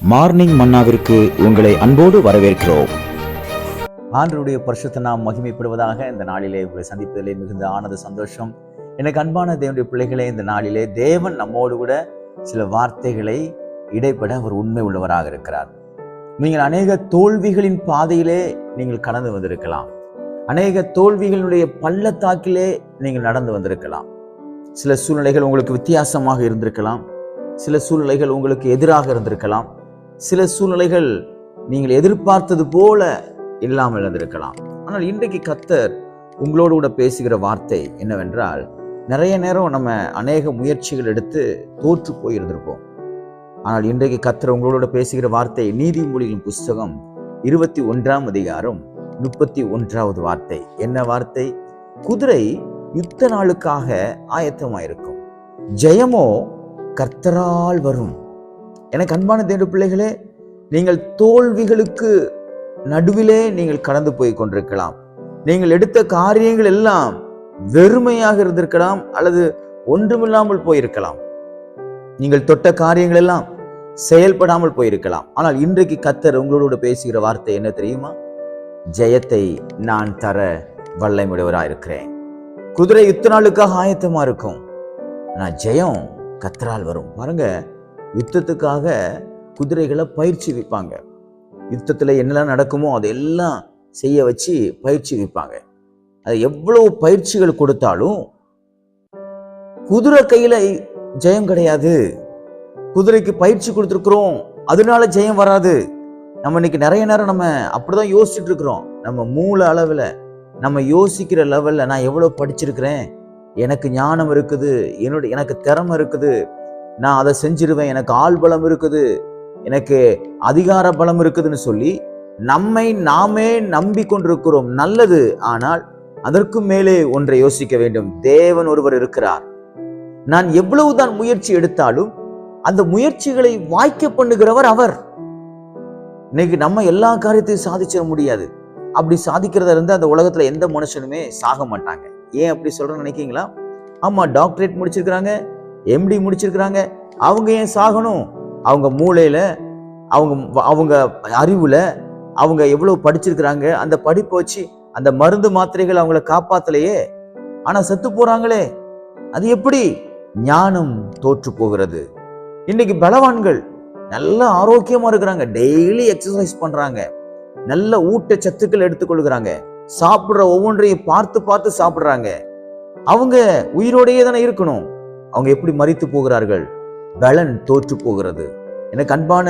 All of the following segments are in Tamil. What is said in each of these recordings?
மார்னிங் மன்னாவிற்கு உங்களை அன்போடு வரவேற்கிறோம். ஆண்டருடைய பரிசுத்த நாம் மகிமைப்படுவதாக இந்த நாளிலே உங்களை சந்திப்பதிலே மிகுந்த ஆனந்த சந்தோஷம். எனக்கு அன்பான தேவனுடைய பிள்ளைகளே இந்த நாளிலே தேவன் நம்மோடு கூட சில வார்த்தைகளை இடைப்பட அவர் உண்மை உள்ளவராக இருக்கிறார். நீங்கள் அநேக தோல்விகளின் பாதையிலே நீங்கள் கடந்து வந்திருக்கலாம். அநேக தோல்விகளினுடைய பள்ளத்தாக்கிலே நீங்கள் நடந்து வந்திருக்கலாம். சில சூழ்நிலைகள் உங்களுக்கு வித்தியாசமாக இருந்திருக்கலாம். சில சூழ்நிலைகள் உங்களுக்கு எதிராக இருந்திருக்கலாம். சில சூழ்நிலைகள் நீங்கள் எதிர்பார்த்தது போல இல்லாமல் இருந்திருக்கலாம். ஆனால் இன்றைக்கு கத்தர் உங்களோடு கூட பேசுகிற வார்த்தை என்னவென்றால் நிறைய நேரம் நம்ம அநேக முயற்சிகள் எடுத்து தோற்று போயிருந்திருப்போம். ஆனால் இன்றைக்கு கத்தர் உங்களோட பேசுகிற வார்த்தை நீதிமொழியின் புஸ்தகம் இருபத்தி ஒன்றாம் அதிகாரம் முப்பத்தி ஒன்றாவது வார்த்தை. என்ன வார்த்தை? குதிரை யுத்த நாளுக்காக ஆயத்தமாயிருக்கும். ஜெயமோ கர்த்தரால் வரும். எனக்கு அன்பான தேடு பிள்ளைகளே நீங்கள் தோல்விகளுக்கு நடுவிலே நீங்கள் கடந்து போய் கொண்டிருக்கலாம். நீங்கள் எடுத்த காரியங்கள் எல்லாம் வெறுமையாக இருந்திருக்கலாம் அல்லது ஒன்றுமில்லாமல் போயிருக்கலாம். நீங்கள் தொட்ட காரியங்கள் எல்லாம் செயல்படாமல் போயிருக்கலாம். ஆனால் இன்றைக்கு கத்தர் உங்களோட பேசுகிற வார்த்தை என்ன தெரியுமா? ஜெயத்தை நான் தர வல்லமுடையவராக இருக்கிறேன் குதிரை யுத்த நாளுக்காக ஆயத்தமா இருக்கும். நான் ஜெயம் கத்தரால் வரும். பாருங்க யுத்தத்துக்காக குதிரைகளை பயிற்சி வைப்பாங்க. யுத்தத்தில் என்னெல்லாம் நடக்குமோ அதெல்லாம் செய்ய வச்சு பயிற்சி வைப்பாங்க. அது எவ்வளவு பயிற்சிகள் கொடுத்தாலும் குதிரை கையில் ஜெயம் கிடையாது. குதிரைக்கு பயிற்சி கொடுத்துருக்குறோம் அதனால ஜெயம் வராது. நம்ம இன்னைக்கு நிறைய நேரம் நம்ம அப்படிதான் யோசிச்சுட்டு இருக்கிறோம். நம்ம மூல அளவில் நம்ம யோசிக்கிற லெவலில் நான் எவ்வளோ படிச்சிருக்கிறேன் எனக்கு ஞானம் இருக்குது என்னுடைய எனக்கு திறமை இருக்குது நான் அதை செஞ்சிருவேன் எனக்கு ஆள் பலம் இருக்குது எனக்கு அதிகார பலம் இருக்குதுன்னு சொல்லி நம்மை நாமே நம்பி கொண்டிருக்கிறோம் நல்லது ஆனால் அதற்கு மேலே ஒன்றை யோசிக்க வேண்டும். தேவன் ஒருவர் இருக்கிறார். நான் எவ்வளவுதான் முயற்சி எடுத்தாலும் அந்த முயற்சிகளை வாய்க்க பண்ணுகிறவர் அவர். இன்னைக்கு நம்ம எல்லா காரியத்தையும் சாதிச்சிட முடியாது. அப்படி சாதிக்கிறதா இருந்து அந்த உலகத்துல எந்த மனுஷனுமே சாக மாட்டாங்க. ஏன் அப்படி சொல்றேன்னு நினைக்கீங்களா ஆமா டாக்டரேட் முடிச்சிருக்கிறாங்க. எம்டி முடிச்சிருக்கிறாங்க. அவங்க ஏன் சாகணும்? அவங்க மூளையில் அவங்க அவங்க அறிவில் அவங்க எவ்வளோ படிச்சிருக்கிறாங்க? அந்த படிப்பை வச்சு அந்த மருந்து மாத்திரைகள் அவங்கள காப்பாற்றலையே ஆனால் செத்து போகிறாங்களே அது எப்படி? ஞானம் தோற்று போகிறது. இன்னைக்கு பலவான்கள் நல்ல ஆரோக்கியமாக இருக்கிறாங்க. டெய்லி எக்ஸசைஸ் பண்ணுறாங்க நல்ல ஊட்டச்சத்துக்கள் எடுத்துக்கொள்கிறாங்க. சாப்பிட்ற ஒவ்வொன்றையும் பார்த்து பார்த்து சாப்பிட்றாங்க. அவங்க உயிரோடையே தானே இருக்கணும். அவங்க எப்படி மறித்து போகிறார்கள்? பலன் தோற்று போகிறது. எனக்கு அன்பான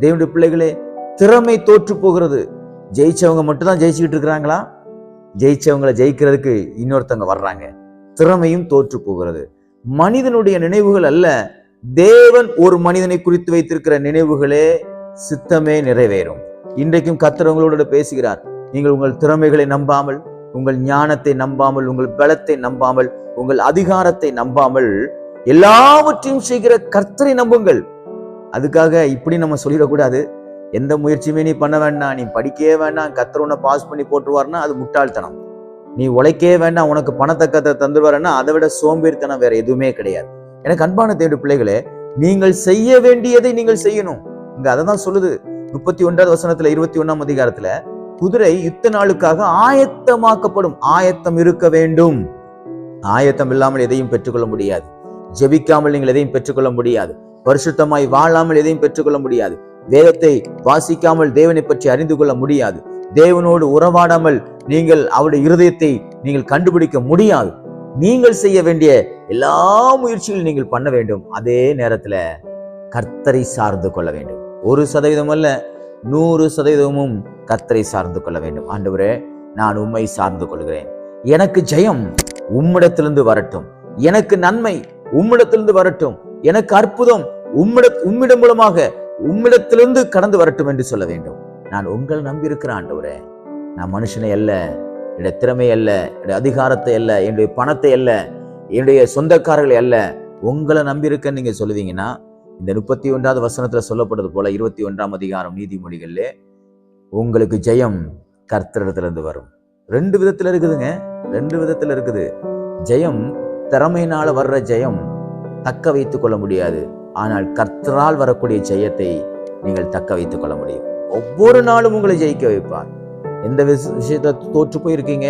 தேவனுடைய பிள்ளைகளே திறமை தோற்று போகிறது. ஜெயிச்சவங்க மட்டும்தான் ஜெயிச்சுக்கிட்டு இருக்கிறாங்களா? ஜெயிச்சவங்களை ஜெயிக்கிறதுக்கு இன்னொருத்தவங்க வர்றாங்க. திறமையும் தோற்று போகிறது. மனிதனுடைய நினைவுகள் அல்ல தேவன் ஒரு மனிதனை குறித்து வைத்திருக்கிற நினைவுகளே சித்தமே நிறைவேறும். இன்றைக்கும் கத்திரவங்களோட பேசுகிறார். நீங்கள் உங்கள் திறமைகளை நம்பாமல் உங்கள் ஞானத்தை நம்பாமல் உங்கள் பலத்தை நம்பாமல் உங்கள் அதிகாரத்தை நம்பாமல் எல்லாவற்றையும் செய்கிற கர்த்தரை நம்புங்கள். அதுக்காக இப்படி நம்ம சொல்லிடக்கூடாது. எந்த முயற்சியுமே நீ பண்ண வேண்டாம். நீ படிக்கவே வேண்டாம். கத்தர் உன்னை பாஸ் பண்ணி போட்டுருவார்னா அது முட்டாள்தனம். நீ உழைக்கவே வேண்டாம். உனக்கு பணத்தை கத்த தந்துருவாருன்னா அதை விட சோம்பேறித்தனம் வேற எதுவுமே கிடையாது. எனக்கு அன்பான தேடு பிள்ளைகளே நீங்கள் செய்ய வேண்டியதை நீங்கள் செய்யணும். இங்க அதை தான் சொல்லுது. முப்பத்தி ஒன்றாவது வசனத்துல இருபத்தி ஒன்னாம் அதிகாரத்துல குதிரை யுத்த நாளுக்காக ஆயத்தமாக்கப்படும். ஆயத்தம் இருக்க வேண்டும். ஆயத்தம் இல்லாமல் எதையும் பெற்றுக்கொள்ள முடியாது. ஜெபிக்காமல் நீங்கள் எதையும் பெற்றுக்கொள்ள முடியாது. பரிசுத்தமாய் வாழாமல் எதையும் பெற்றுக்கொள்ள முடியாது. வேதத்தை வாசிக்காமல் தேவனை பற்றி அறிந்து கொள்ள முடியாது. தேவனோடு உறவாடாமல் நீங்கள் அவருடைய இருதயத்தை நீங்கள் கண்டுபிடிக்க முடியாது. நீங்கள் செய்ய வேண்டிய எல்லா முயற்சிகளும் நீங்கள் பண்ண வேண்டும். அதே நேரத்துல கர்த்தரை சார்ந்து கொள்ள வேண்டும். ஒரு சதவீதம் அல்ல நூறு சதவீதமும் கர்த்தரை சார்ந்து கொள்ள வேண்டும். ஆண்டவரே நான் உண்மை சார்ந்து கொள்கிறேன். எனக்கு ஜெயம் உம்மிடத்திலிருந்து வரட்டும். எனக்கு நன்மை உம்மிடத்திலிருந்து வரட்டும். எனக்கு அற்புதம் உம்மிட உம்மிடம் மூலமாக உம்மிடத்திலிருந்து கடந்து வரட்டும் என்று சொல்ல வேண்டும். நான் உங்களை நம்பி ஆண்டவரே நான் மனுஷனை அல்ல என்னுடைய திறமை அல்ல என்னுடைய அதிகாரத்தை அல்ல என்னுடைய பணத்தை அல்ல என்னுடைய சொந்தக்காரர்களை அல்ல உங்களை நம்பி இருக்கேன்னு நீங்க சொல்லுவீங்கன்னா இந்த முப்பத்தி ஒன்றாவது வசனத்துல சொல்லப்படுறது போல இருபத்தி ஒன்றாம் அதிகாரம் நீதிமொழிகள்ல உங்களுக்கு ஜெயம் கர்த்தரிடத்திலிருந்து வரும். ரெண்டு விதத்துல இருக்குதுங்க. ரெண்டு விதத்துல இருக்குது. ஜெயம் திறமையினால வர்ற ஜெயம் தக்க வைத்துக் கொள்ள முடியாது. ஆனால் கர்த்தரால் வரக்கூடிய ஜெயத்தை நீங்கள் தக்க வைத்துக் கொள்ள முடியும். ஒவ்வொரு நாளும் உங்களை ஜெயிக்க வைப்பார். எந்த விஷயத்த தோற்று போயிருக்கீங்க?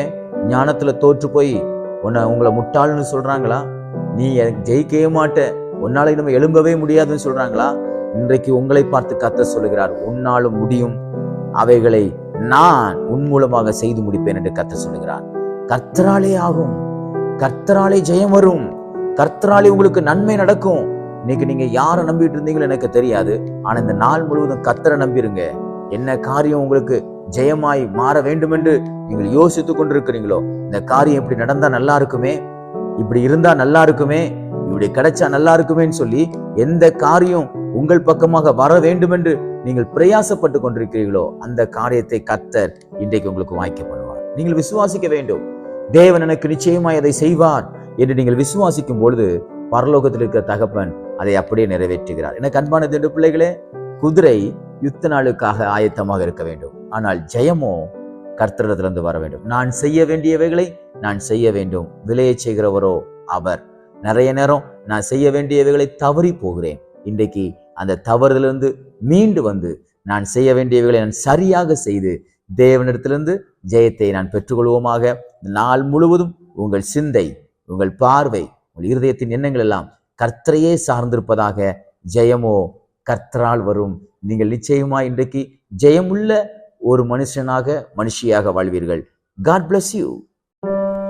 ஞானத்துல தோற்று போய் உன்னை உங்களை முட்டாள்னு சொல்றாங்களா? நீ எனக்கு ஜெயிக்கவே மாட்ட. உன்னால் நம்ம எழும்பவே முடியாதுன்னு சொல்றாங்களா? இன்றைக்கு உங்களை பார்த்து கத்த சொல்லுகிறார். உன்னாலும் முடியும். அவைகளை நான் உன் மூலமாக செய்து முடிப்பேன் என்று கத்த சொல்லுகிறார். கர்த்தராலே ஆகும். கர்த்தராலே ஜெயம் வரும். கர்த்தராலே உங்களுக்கு நன்மை நடக்கும். இன்னைக்கு நீங்க யாரை நம்பிட்டு இருந்தீங்களோ எனக்கு தெரியாது. ஆனா இந்த நாள் முழுவதும் கர்த்தரை நம்பிருங்க. என்ன காரியம் உங்களுக்கு ஜெயமாய் மாற வேண்டும் என்று நீங்கள் யோசித்து கொண்டிருக்கிறீங்களோ? இந்த காரியம் இப்படி நடந்தா நல்லா இருக்குமே? இப்படி இருந்தா நல்லா இருக்குமே? இப்படி கிடைச்சா நல்லா இருக்குமேன்னு சொல்லி எந்த காரியம் உங்கள் பக்கமாக வர வேண்டும் என்று நீங்கள் பிரயாசப்பட்டு கொண்டிருக்கிறீர்களோ அந்த காரியத்தை கத்தர் இன்றைக்கு உங்களுக்கு வாய்க்க பண்ணுவார். நீங்கள் விசுவாசிக்க வேண்டும். தேவன் எனக்கு நிச்சயமாய் அதை செய்வார் என்று நீங்கள் விசுவாசிக்கும் பொழுது பரலோகத்தில் இருக்கிற தகப்பன் அதை அப்படியே நிறைவேற்றுகிறார். எனக்கு அன்பான திண்டு பிள்ளைகளே குதிரை யுத்த நாளுக்காக ஆயத்தமாக இருக்க வேண்டும். ஆனால் ஜெயமோ கர்த்தரிடத்திலிருந்து வர வேண்டும். நான் செய்ய வேண்டியவைகளை நான் செய்ய வேண்டும். விலையை செய்கிறவரோ அவர். நிறைய நேரம் நான் செய்ய வேண்டியவைகளை தவறி போகிறேன். இன்றைக்கு அந்த தவறுதலிருந்து மீண்டு வந்து நான் செய்ய வேண்டியவைகளை நான் சரியாக செய்து தேவனிடத்திலிருந்து ஜெயத்தை நான் பெற்றுக்கொள்வோமாக. இந்த நாள் முழுவதும் உங்கள் சிந்தை உங்கள் பார்வை உங்கள் இருதயத்தின் எண்ணங்கள் எல்லாம் கர்த்தரையே சார்ந்திருப்பதாக ஜெயமோ கர்த்தரால் வரும். நீங்கள் நிச்சயமா இன்றைக்கு ஜெயமுள்ள ஒரு மனுஷனாக மனுஷியாக வாழ்வீர்கள். God bless you